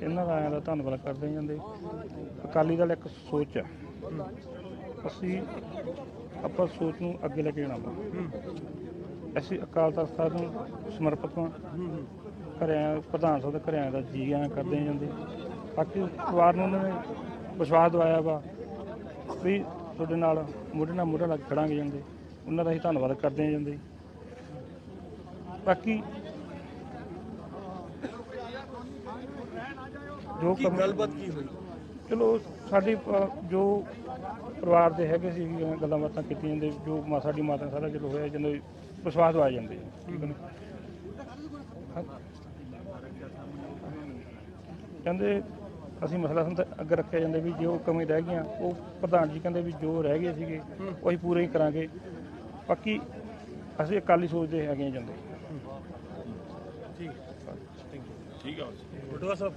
ਇਹਨਾਂ ਦਾ ਆਇਆਂ ਦਾ ਧੰਨਵਾਦ ਕਰਦੇ ਜਾਂਦੇ ਅਕਾਲੀ ਦਲ ਇੱਕ ਸੋਚ ਹੈ ਅਸੀਂ ਆਪਾਂ ਸੋਚ ਨੂੰ ਅੱਗੇ ਲੈ ਕੇ ਜਾਣਾ ਵਾ। ਅਸੀਂ ਅਕਾਲ ਤਖਤ ਸਾਹਿਬ ਨੂੰ ਸਮਰਪਿਤ ਹਾਂ। ਘਰਿਆਂ, ਪ੍ਰਧਾਨ ਸਾਹਿਬ ਦੇ ਘਰਿਆਂ ਦਾ ਜੀ ਆਇਆਂ ਕਰਦੇ ਜਾਂਦੇ ਬਾਕੀ ਪਰਿਵਾਰ ਨੂੰ ਉਹਨਾਂ ਨੇ ਵਿਸ਼ਵਾਸ ਦਿਵਾਇਆ ਵਾ ਵੀ ਤੁਹਾਡੇ ਨਾਲ ਮੋਢੇ ਨਾਲ ਮੋਢਾ ਲੱਗ ਖੜਾਂਗੇ ਜਾਂਦੇ ਉਹਨਾਂ ਦਾ ਹੀ ਧੰਨਵਾਦ ਕਰਦੇ ਹਾਂ ਜਾਂਦੇ ਬਾਕੀ ਜੋ ਕੀ ਕੰਮ- ਗੱਲਬਾਤ ਕੀ ਹੋਈ ਚਲੋ ਸਾਡੀ ਜੋ ਪਰਿਵਾਰ ਦੇ ਹੈਗੇ ਸੀ ਗੱਲਾਂ ਬਾਤਾਂ ਕੀਤੀਆਂ ਜਾਂਦੇ ਜੋ ਮਾ ਸਾਡੀ ਮਾਤਾ ਨਾਲ ਸਾਰਾ ਚਲੋ ਹੋਇਆ ਜਦੋਂ ਵਿਸ਼ਵਾਸ ਦਵਾਏ ਜਾਂਦੇ ਆ, ਠੀਕ ਹੈ ਨਾ ਹਾਂ। ਕਹਿੰਦੇ ਅਸੀਂ ਮਸਲਾ ਸੰਤ ਅੱਗੇ ਰੱਖਿਆ ਜਾਂਦੇ ਵੀ ਜੋ ਕਮੀ ਰਹਿ ਗਈਆਂ ਉਹ ਪ੍ਰਧਾਨ ਜੀ ਕਹਿੰਦੇ ਵੀ ਜੋ ਰਹਿ ਗਏ ਸੀਗੇ ਉਹ ਅਸੀਂ ਪੂਰੇ ਹੀ ਕਰਾਂਗੇ ਬਾਕੀ ਅਸੀਂ ਅਕਾਲੀ ਸੋਚਦੇ ਹੈਗੇ ਹਾਂ ਜਾਂਦੇ ਠੀਕ ਠੀਕ ਹੈ ਬਟੂਆ ਸਾਹਿਬ